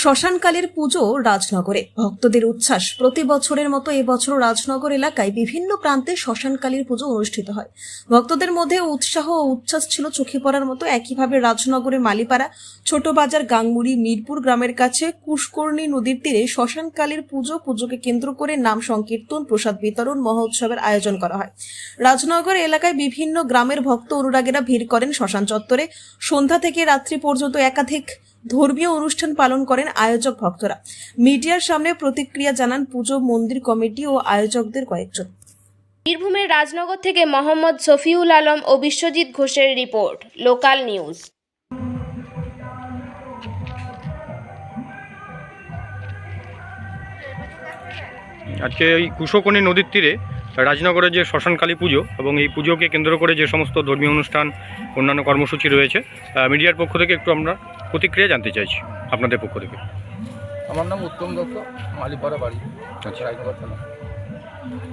শ্মশানকালীর পুজো রাজনগরে। ভক্তদের উচ্ছ্বাস। প্রতি বছরের মতো এবছর রাজনগর এলাকায় বিভিন্ন প্রান্তে শ্মশানকালীর পুজো অনুষ্ঠিত হয়। ভক্তদের মধ্যে উৎসাহ ও উচ্ছ্বাস ছিল চোখে পড়ার মতো একইভাবে রাজনগরের মালিপাড়া ছোট বাজার গাংমুড়ি মিরপুর গ্রামের কাছে কুশকর্ণী নদীর তীরে শ্মশানকালীর পুজো পুজোকে কেন্দ্র করে নাম সংকীর্তন, প্রসাদ বিতরণ, মহোৎসবের আয়োজন করা হয়। রাজনগর এলাকায় বিভিন্ন গ্রামের ভক্ত অনুরাগীরা ভিড় করেন শ্মশান চত্বরে। সন্ধ্যা থেকে রাত্রি পর্যন্ত একাধিক ধর্মীয় অনুষ্ঠান পালন করেন আয়োজক ভক্তরা। মিডিয়ার সামনে প্রতিক্রিয়া জানান পুজো মন্দির কমিটি ও আয়োজকদের কয়েকজন। বীরভূমের রাজনগর থেকে মোহাম্মদ শফিউল আলম ও বিশ্বজিৎ ঘোষের রিপোর্ট লোকাল নিউজ। আজকে এই কুশকণী নদীর তীরে রাজনগরের যে শ্মশানকালী পুজো এবং এই পুজোকে কেন্দ্র করে যে সমস্ত ধর্মীয় অনুষ্ঠান অন্যান্য কর্মসূচি রয়েছে মিডিয়ার পক্ষ থেকে একটু আমরা প্রতিক্রিয়া জানতে চাইছি আপনাদের পক্ষ থেকে। আমার নাম উত্তম দত্ত মালিপাড়া বাড়ি আচ্ছা। রায়নগর থানা।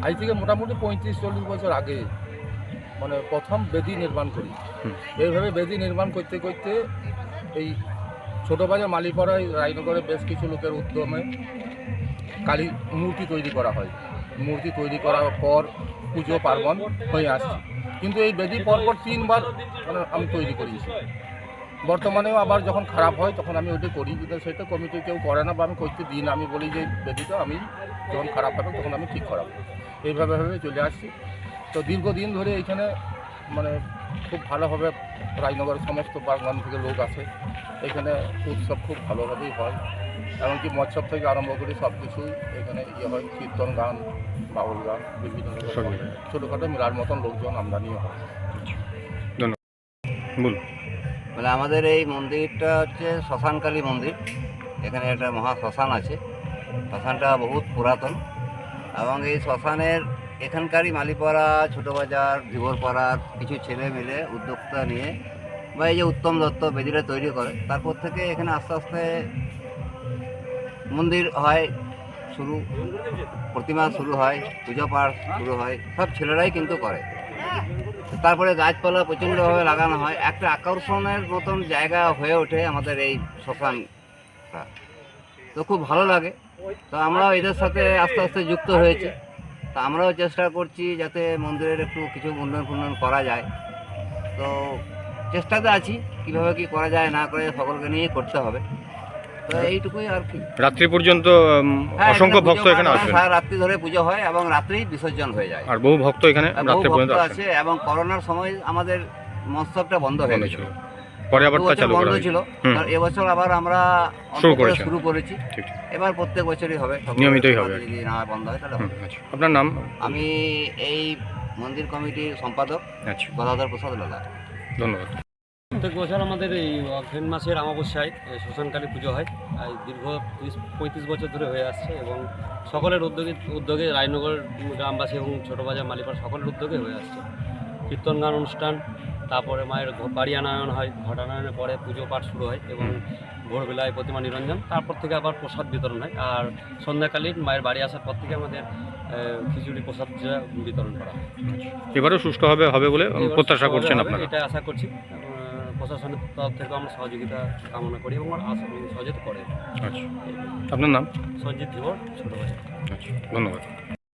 আজ থেকে মোটামুটি পঁয়ত্রিশ চল্লিশ বছর আগে মানে প্রথম বেদি নির্মাণ করি। এইভাবে বেদি নির্মাণ করতে করতে এই ছোটো বাজার মালিপাড়ায় রায়নগরে বেশ কিছু লোকের উদ্যমে কালী মূর্তি তৈরি করা হয়। মূর্তি তৈরি করার পর পুজো পার্বণ হয়ে আসছে। কিন্তু এই বেদি পরপর তিনবার মানে আমি তৈরি করিয়েছি। বর্তমানেও আবার যখন খারাপ হয় তখন আমি ওইটা করি। কিন্তু সেটা কমিটি কেউ করে না বা আমি করতে দিই না। আমি বলি যে বেদিটা আমি যখন খারাপ হবে তখন আমি ঠিক করাবো। এইভাবে ভাবে চলে আসছি। তো দীর্ঘদিন ধরে এখানে মানে খুব ভালোভাবে রাজনগরের সমস্ত বাগান থেকে লোক আসে। এখানে উৎসব খুব ভালোভাবেই হয়। এমনকি মৎসব থেকে আরম্ভ করে সব কিছুই এখানে ইয়ে হয়। কীর্তন গান বাউল গান বিভিন্ন। ছোটোখাটো মেলার মতন লোকজন আমদানিও হয়। ধন্যবাদ। বলুন। মানে আমাদের এই মন্দিরটা হচ্ছে শ্মশানকালী মন্দির। এখানে একটা মহা শ্মশান আছে। শ্মশানটা বহুত পুরাতন এবং এই শ্মশানের এখানকারই মালিপাড়া ছোটো বাজার ভিবরপাড়ার কিছু ছেলে মিলে উদ্যোক্তা নিয়ে বা এই যে উত্তম দত্ত বেদিটা তৈরি করে, তারপর থেকে এখানে আস্তে আস্তে মন্দির হয়, শুরু প্রতিমা শুরু হয়, পুজো পাঠ শুরু হয়, সব ছেলেরাই কিন্তু করে। তারপরে গাছপালা প্রচণ্ডভাবে লাগানো হয়। একটা আকর্ষণের মতন জায়গা হয়ে ওঠে আমাদের এই শ্মশানটা তো খুব ভালো লাগে। তো আমরাও এদের সাথে আস্তে আস্তে যুক্ত হয়েছে। তা আমরাও চেষ্টা করছি যাতে মন্দিরের একটু কিছু উন্নয়ন ফুন্নয়ন করা যায়। তো চেষ্টাতে আছি, কীভাবে কি করা যায় না করে সকলকে নিয়ে করতে হবে। তো এইটুকুই আর কি। রাত্রি পর্যন্ত হ্যাঁ, অসংখ্য ভক্ত এখানে সারা রাত্রি ধরে পুজো হয় এবং রাত্রেই বিসর্জন হয়ে যায়। আর বহু ভক্ত এখানে রাত্রি পর্যন্ত আছে এবং করোনার সময় আমাদের মৎসবটা বন্ধ হয়ে গেছিল। পরে আবার তা চালু বন্ধ করা ছিল। আর এবছর আবার আমরা শুরু করেছি। এবার প্রত্যেক বছরই হবে। নিয়মিতই হবে। যদি না বন্ধ হয় তাহলে। আচ্ছা। আপনার নাম? আমি এই মন্দির কমিটির সম্পাদক আচ্ছা। গদাধর প্রসাদ লালা। ধন্যবাদ। প্রত্যেক বছর আমাদের এই অগ্রহণ মাসের অমাবস্যায় এই শ্মশানকালী পুজো হয়। দীর্ঘ তিরিশ পঁয়ত্রিশ বছর ধরে হয়ে আসছে এবং সকলের উদ্যোগে উদ্যোগে রায়নগর গ্রামবাসী এবং ছোটো বাজার মালিপাড় সকলের উদ্যোগে হয়ে আসছে। কীর্তন গান অনুষ্ঠান তারপরে মায়ের বাড়ি আনায়ন হয় ঘটানয়নের পরে পুজো পাঠ শুরু হয় এবং ভোরবেলায় প্রতিমা নিরঞ্জন তারপর থেকে আবার প্রসাদ বিতরণ হয়। আর সন্ধ্যাকালীন মায়ের বাড়ি আসার পর থেকে আমাদের খিচুড়ি প্রসাদ বিতরণ করা হয়। এবারও সুষ্ঠুভাবে হবে বলে প্রত্যাশা করছেন আপনারা? এটা আশা করছি। প্রশাসনের তরফ থেকে আমরা সহযোগিতা কামনা করি এবং আশা সহযোগিতা করে। আচ্ছা। আপনার নাম? সঞ্জিত ধীবর ছোটো ভাই। আচ্ছা ধন্যবাদ।